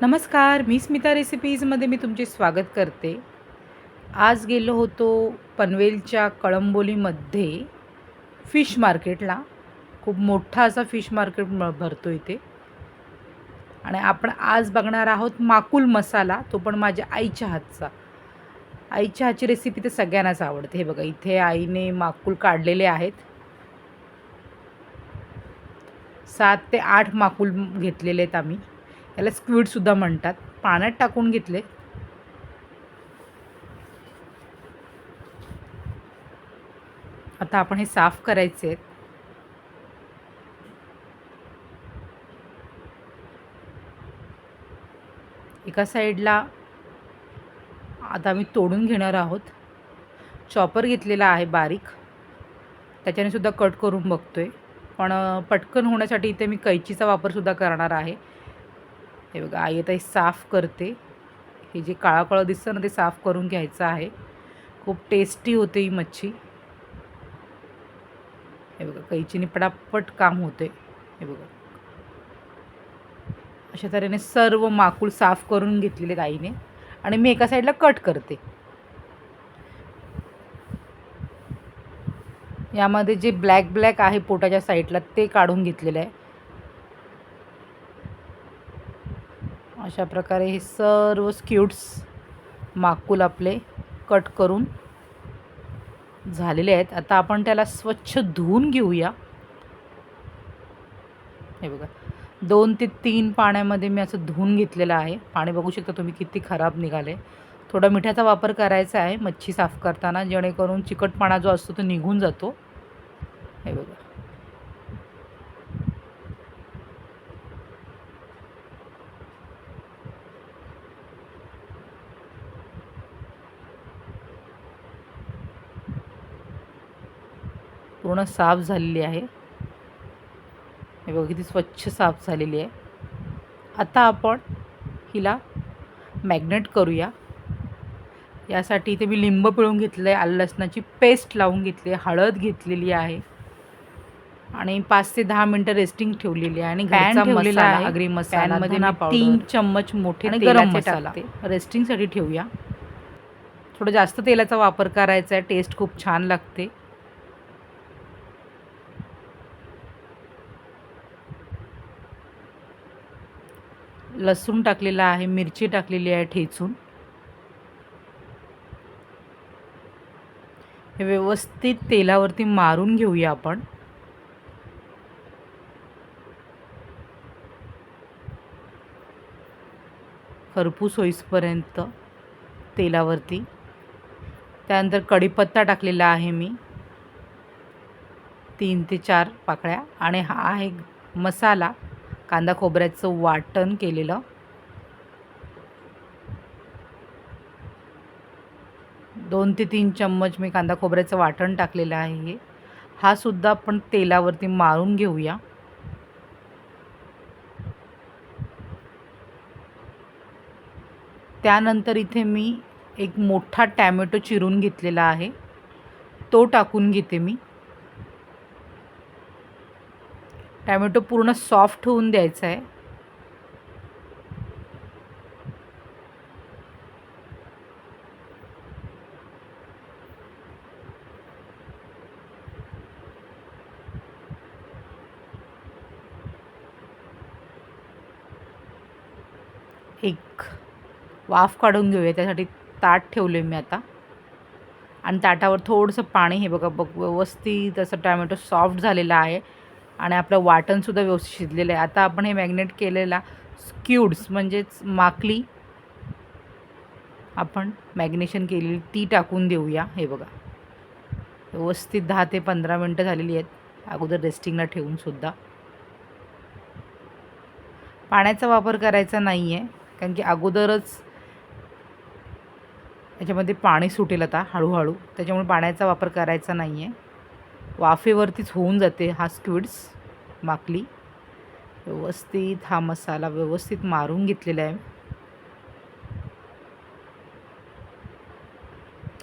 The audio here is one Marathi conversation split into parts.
नमस्कार मी स्मिता रेसिपीजमध्ये मी तुमचे स्वागत करते. आज गेलो होतो पनवेलच्या कळंबोलीमध्ये फिश मार्केटला खूप मोठा असा फिश मार्केट भरतो इथे. आणि आपण आज बघणार आहोत माकुल मसाला तो पण माझ्या आईच्या हातचा. आईच्या हातची रेसिपी तर सगळ्यांनाच आवडते. हे बघा इथे आईने माकुल काढलेले आहेत. सात ते आठ माकुल घेतलेले आहेत आम्ही. याला स्क्विडसुद्धा म्हणतात. पाण्यात टाकून घेतले. आता आपण हे साफ करायचे आहेत. एका साईडला आता आम्ही तोडून घेणार आहोत. चॉपर घेतलेला आहे बारीक. त्याच्याने सुद्धा कट करून बघतो आहे पण पटकन होण्यासाठी इथे मी कैचीचा वापरसुद्धा करणार आहे. हे बघा आई आता हे साफ करते. हे जे काळं काळं दिसतं ना ते साफ करून घ्यायचं आहे. खूप टेस्टी होते ही मच्छी. हे बघा कैचीने पटापट काम होते. हे बघा. अशा तऱ्हेने सर्व माकूल साफ करून घेतलेले गाईने. आणि मी एका साईडला कट करते. यामध्ये जे ब्लॅक ब्लॅक आहे पोटाच्या साईडला ते काढून घेतलेलं आहे. अशा प्रकारे हे सर्व स्क्यूट्स माकूल आपले कट करून झालेले आहेत. आता आपण त्याला स्वच्छ धुवून घेऊया. हे बघा. दोन ते तीन पाण्यामध्ये मी असं धुवून घेतलेलं आहे. पाणी बघू शकता तुम्ही किती खराब निघाले थोडा मिठाचा वापर करायचा आहे मच्छी साफ करताना जेणेकरून चिकटपणा जो असतो तो निघून जातो हे बघा पूर्ण साफ झालेली आहे. हे बघा किती स्वच्छ साफ झालेली आहे. आता आपण हिला मॅग्नेट करूया. यासाठी इथे मी लिंब पिळून घेतलं आहे आलं लसणाची पेस्ट लावून घेतली आहे हळद घेतलेली आहे. आणि पाच ते दहा मिनटं रेस्टिंग ठेवलेली आहे आणि अग्री मसाला, पॅनमध्ये धना मी पावडर तीन चम्मच मोठे आणि गरम मसाला. रेस्टिंगसाठी ठेवूया. थोडं जास्त तेलाचा वापर करायचा आहे टेस्ट खूप छान लागते. लसूण टाकलेला आहे मिरची टाकलेली आहे ठेचून. हे व्यवस्थित तेलावरती मारून घेऊया आपण. खरपूस होईसपर्यंत तेलावरती. त्यानंतर कढीपत्ता टाकलेला आहे मी. तीन ते चार पाकळ्या. आणि हा आहे मसाला. कांदा खोबऱ्याचं वाटण केलेलं. दोन ते तीन चम्मच मी कांदा खोबऱ्याचं वाटण टाकलेलं आहे. हा सुद्धा आपण तेलावरती मारून घेऊया. त्यानंतर इथे मी एक मोठा टॅमॅटो चिरून घेतलेला आहे. तो टाकून घेते मी. टॅमॅटो पूर्ण सॉफ्ट होऊन द्यायचा आहे. एक वाफ काढून घेऊया त्यासाठी ताट ठेवले मी आता. आणि ताटावर थोडंसं पाणी हे बघा बघ व्यवस्थित असं टॅमॅटो सॉफ्ट झालेला आहे. आणि आपलं वाटणसुद्धा व्यवस्थित शिजलेलं आहे. आता आपण हे मॅग्नेट केलेला स्क्यूड्स म्हणजेच माकली आपण मॅग्नेशन केलेली ती टाकून देऊया. हे बघा. व्यवस्थित दहा ते पंधरा मिनटं झालेली आहेत. अगोदर रेस्टिंगला ठेवूनसुद्धा पाण्याचा वापर करायचा नाही आहे कारण की अगोदरच याच्यामध्ये पाणी सुटेल आता हळूहळू. त्याच्यामुळे पाण्याचा वापर करायचा नाही आहे वाफेवरतीच होऊन जाते हा स्क्विड्स माकली व्यवस्थित हा मसाला व्यवस्थित मारून घेतलेला आहे.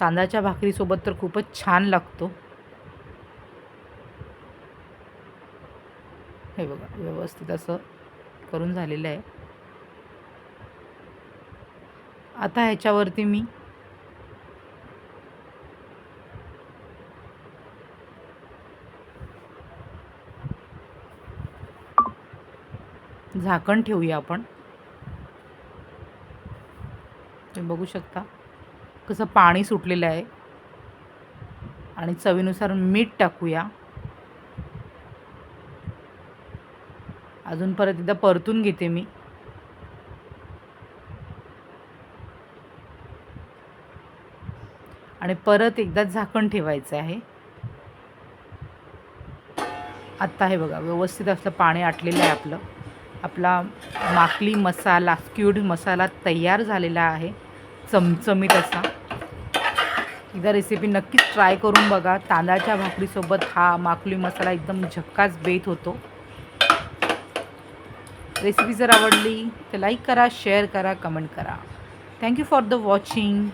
तांदळाच्या भाकरीसोबत तर खूपच छान लागतो. हे बघा व्यवस्थित असं करून झालेलं आहे. आता ह्याच्यावरती मी झाकण ठेवूया आपण. तुम्ही बघू शकता. कसं पाणी सुटलेलं आहे. आणि चवीनुसार मीठ टाकूया. अजून परत एकदा परतून घेते मी. आणि परत एकदा झाकण ठेवायचं आहे. आत्ता हे बघा व्यवस्थित असलं पाणी आटलेलं आहे आपलं. आपला माकली मसाला स्क्यूड मसाला तयार झालेला आहे चमचमीत असा. एकदा रेसिपी नक्कीच ट्राय करून बघा. तांदळाच्या भाकरीसोबत हा माकली मसाला एकदम झक्काच बेत होतो. रेसिपी जर आवडली तर लाईक करा शेअर करा कमेंट करा. Thank you for the watching